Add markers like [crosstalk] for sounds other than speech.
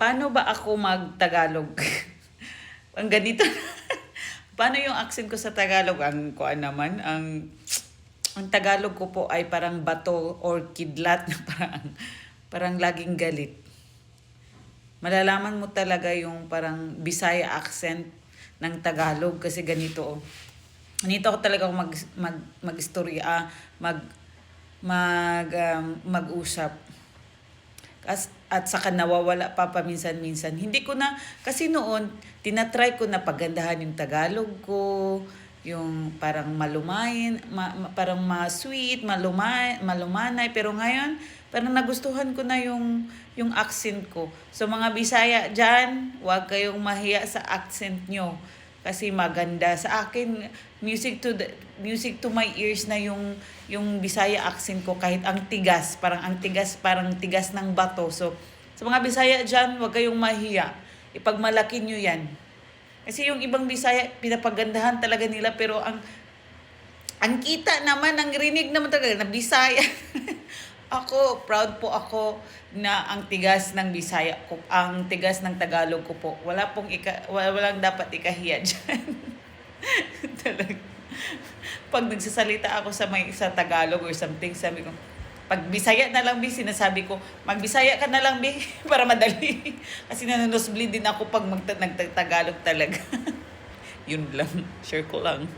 paano ba ako mag-Tagalog? [laughs] ang ganito. [laughs] paano yung accent ko sa Tagalog? Ang kuan naman, ang ang Tagalog ko po ay parang bato or kidlat na [laughs] parang parang laging galit. Malalaman mo talaga yung parang Bisaya accent ng Tagalog kasi ganito oh. Ganito ako talaga mag mag mag-istorya, ah, mag mag um, mag-usap. At saka nawawala pa paminsan-minsan. Hindi ko na, kasi noon, tinatry ko na pagandahan yung Tagalog ko, yung parang malumayin, ma, ma- parang ma-sweet, malumay, malumanay. Pero ngayon, parang nagustuhan ko na yung, yung accent ko. So mga Bisaya dyan, huwag kayong mahiya sa accent nyo. Kasi maganda. Sa akin music to the, music to my ears na yung yung Bisaya accent ko. Kahit ang tigas parang ang tigas parang tigas ng bato. So sa mga Bisaya diyan wag kayong mahiya. Ipagmalaki nyo yan. Kasi yung ibang Bisaya pinapagandahan talaga nila. Pero ang ang kita naman ang rinig naman talaga na Bisaya [laughs] ako proud po ako na ang tigas ng Bisaya ko ang tigas ng Tagalog ko po wala pong ika, wala, walang dapat ikahiya [laughs] diyan talaga. Pag nagsasalita ako sa may sa Tagalog or something, sabi ko, pag Bisaya na lang, Bi, sinasabi ko, magbisaya ka na lang, Bi, [laughs] para madali. Kasi nanonosbleed din ako pag mag nagtagalog talaga. [laughs] Yun lang. Share ko lang.